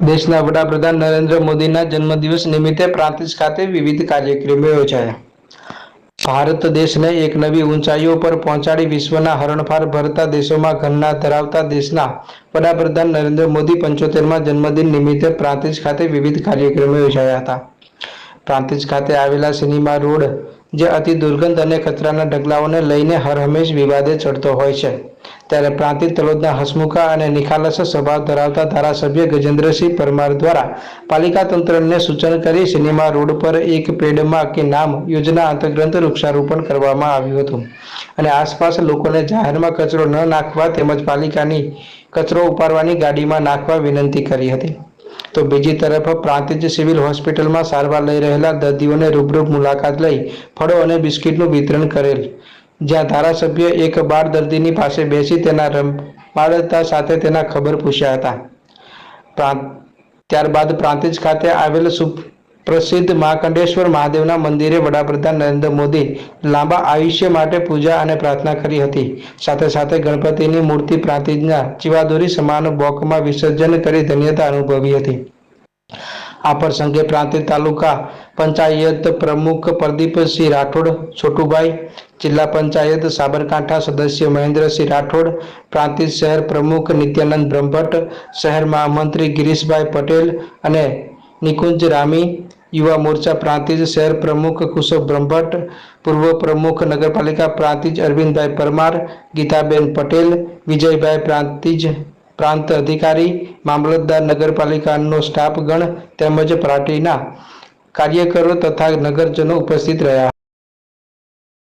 દેશના વડાપ્રધાન નરેન્દ્ર મોદીના જન્મદિવસ નિમિત્તે પ્રાંતિજ ખાતે વિવિધ કાર્યક્રમો યોજાયા. ભારત દેશને એક નવી ઊંચાઈઓ પર પહોંચાડી વિશ્વના હરણફાર ભરતા દેશોમાં ઘરના ધરાવતા દેશના વડાપ્રધાન નરેન્દ્ર મોદી પંચોતેરમાં જન્મદિન નિમિત્તે પ્રાંતિજ ખાતે વિવિધ કાર્યક્રમો યોજાયા હતા. પ્રાંતિજ ખાતે આવેલા સિનેમા રોડ, જે અતિ દુર્ગંધ અને કચરાના ઢગલાઓને લઈને હરહંમેશ વિવાદે ચડતો હોય છે. ત્યારે પ્રાંતિજ તલોદના હસમુખા અને નિખાલસ સ્વભાવ ધરાવતા ધારાસભ્ય ગજેન્દ્રસિંહ પરમાર દ્વારા પાલિકા તંત્રને સૂચન કરી સિનેમા રોડ પર એક પેડમાં કે નામ યોજના અંતર્ગ્રંથ વૃક્ષારોપણ કરવામાં આવ્યું હતું. અને આસપાસ લોકોને જાહેરમાં કચરો ન નાખવા તેમજ પાલિકાની કચરો ઉપાડવાની ગાડીમાં નાખવા વિનંતી કરી હતી. તો બીજી તરફ પ્રાંતિજ સિવિલ હોસ્પિટલમાં સારવાર લઈ રહેલા દર્દીઓને રૂબરૂ મુલાકાત લઈ ફળો અને બિસ્કિટનું વિતરણ કરેલ. જ્યાં ધારાસભ્ય એક બાળ દર્દીની પાસે બેસી તેના રમાડતા સાથે તેના ખબર પૂછ્યા હતા. ત્યારબાદ પ્રાંતિજ ખાતે આવેલ સુપ્રસિદ્ધ માકંડેશ્વર મહાદેવના મંદિરે વડાપ્રધાન નરેન્દ્ર મોદી લાંબા આયુષ્ય માટે પૂજા અને પ્રાર્થના કરી હતી. સાથે સાથે ગણપતિની મૂર્તિ પ્રાંતિજના ચિવાદોરી સમાન બોકમાં વિસર્જન કરી ધન્યતા અનુભવી હતી. આ પ્રસંગે પ્રાંતિ તાલુકા પંચાયત પ્રમુખ પ્રદીપસિંહ રાઠોડ, છોટુભાઈ, જિલ્લા પંચાયત સાબરકાંઠા સદસ્ય મહેન્દ્રસિંહ રાઠોડ પ્રાંતિજ શહેર પ્રમુખ નિત્યાનંદ બ્રહ્મભટ્ટ, શહેર મહામંત્રી ગિરીશભાઈ પટેલ અને નિકુંજ રામી યુવા મોરચા પ્રાંતિજ શહેર પ્રમુખ કુશવ બ્રહ્મભટ્ટ, પૂર્વ પ્રમુખ નગરપાલિકા પ્રાંતિજ અરવિંદભાઈ પરમાર, ગીતાબેન પટેલ, વિજયભાઈ પ્રાંતિજ, પ્રાંત અધિકારી, મામલતદાર નગરપાલિકાનો સ્ટાફગણ તેમજ પાર્ટીના કાર્યકરો તથા નગરજનો ઉપસ્થિત રહ્યા.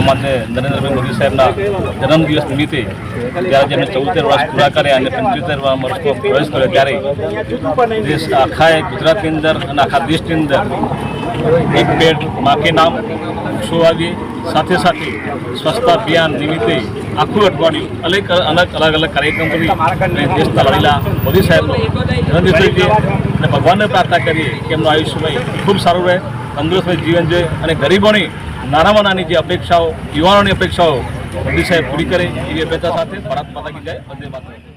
માન્ય નરેન્દ્રભાઈ મોદી સાહેબના જન્મદિવસ નિમિત્તે જ્યારે જેમને ચૌતેર વર્ષ પૂરા કર્યા અને પંચોતેર વર્ષમાં પ્રવેશ કર્યો ત્યારે દેશ આખા ગુજરાતની અંદર અને આખા દેશની અંદર એક પેટ માકે નામ શો આવી સાથે સાથે સ્વચ્છતા અભિયાન નિમિત્તે આખું અઠવાડિયું અનેક અલગ અલગ અલગ કાર્યક્રમોની અને દેશના લડેલા મોદી સાહેબનો જન્મદિવસ તરીકે અને ભગવાનને પ્રાર્થના કરીએ કે એમનું આયુષ્યમય ખૂબ સારું રહે, તંદુરસ્ત જીવન જોઈએ અને ગરીબોની નાનામાં નાની જે અપેક્ષાઓ, યુવાનોની અપેક્ષાઓ, મોદી સાહેબ પૂરી કરે એવી અપેક્ષા સાથે ભારત માતા કી જય, વંદે માતરમ.